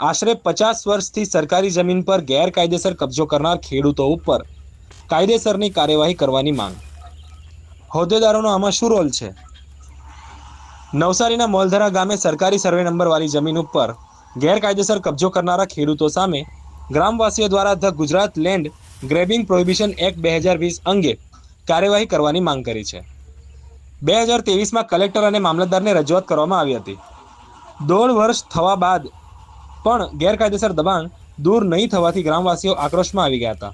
આશરે પચાસ વર્ષથી સરકારી જમીન પર ગેરકાયદેસર કબજો કરનાર ખેડૂતો ઉપર કાયદેસરની કાર્યવાહી કરવાની માંગ. હોદ્દેદારોનો આમાં શું રોલ છે? નવસારીના મોલધરા ગામે સરકારી સર્વે નંબરવાળી જમીન ઉપર ગેરકાયદેસર કબજો કરનારા ખેડૂતો સામે ગ્રામવાસીઓ દ્વારા the Gujarat land grabbing prohibition act બે હજાર વીસ અંગે કાર્યવાહી કરવાની માંગ કરી છે. બે હજાર ત્રેવીસમાં કલેક્ટર અને મામલતદારને રજૂઆત કરવામાં આવી હતી. દોઢ વર્ષ થવા બાદ પણ ગેરકાયદેસર દબાણ દૂર નહીં થવાથી ગ્રામવાસીઓ આક્રોશમાં આવી ગયા હતા.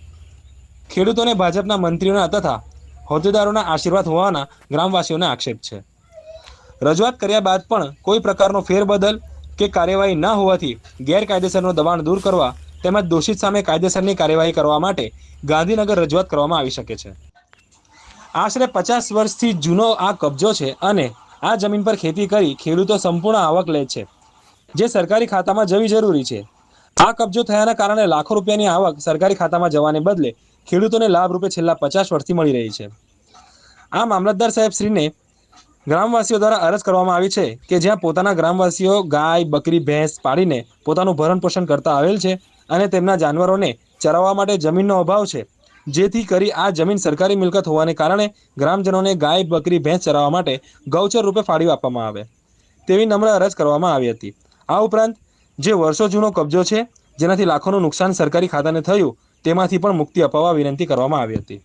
ખેડૂતોને ભાજપના મંત્રીઓના તથા હોદ્દેદારોના આશીર્વાદ હોવાના ગ્રામવાસીઓના આક્ષેપ છે. રજૂઆત કર્યા બાદ પણ કોઈ પ્રકારનો ફેરબદલ કે કાર્યવાહી ન હોવાથી ગેરકાયદેસરનું દબાણ દૂર કરવા તેમજ દોષિત સામે કાયદેસરની કાર્યવાહી કરવા માટે ગાંધીનગર રજૂઆત કરવામાં આવી શકે છે. આશરે પચાસ વર્ષથી જૂનો આ કબજો છે અને આ જમીન પર ખેતી કરી ખેડૂતો સંપૂર્ણ આવક લે છે. જે સરકારી ખાતામાં જવી જરૂરી છે. આ કબજો થયાના કારણે લાખો રૂપિયાની આવક સરકારી ખાતામાં જવાને બદલે ખેડૂતોને લાભ રૂપે છેલ્લા પચાસ વર્ષથી મળી રહી છે. આ મામલતદાર સાહેબ શ્રીને ગ્રામવાસીઓ દ્વારા અરજ કરવામાં આવી છે કે જ્યાં પોતાના ગ્રામવાસીઓ ગાય, બકરી, ભેંસ પાડીને પોતાનું ભરણ પોષણ કરતા આવેલ છે અને તેમના જાનવરોને ચરાવવા માટે જમીનનો અભાવ છે, જેથી કરી આ જમીન સરકારી મિલકત હોવાને કારણે ગ્રામજનોને ગાય, બકરી, ભેંસ ચરાવવા માટે ગૌચર રૂપે ફાળવી આપવામાં આવે. તેવી નમ્ર અરજ કરવામાં આવી હતી. આ ઉપરાંત, જે વર્ષો જૂનો કબજો છે, જેનાથી લાખોનું નુકસાન સરકારી ખાતાને થયું, તેમાંથી પણ મુક્તિ અપાવવા વિનંતી કરવામાં આવી હતી.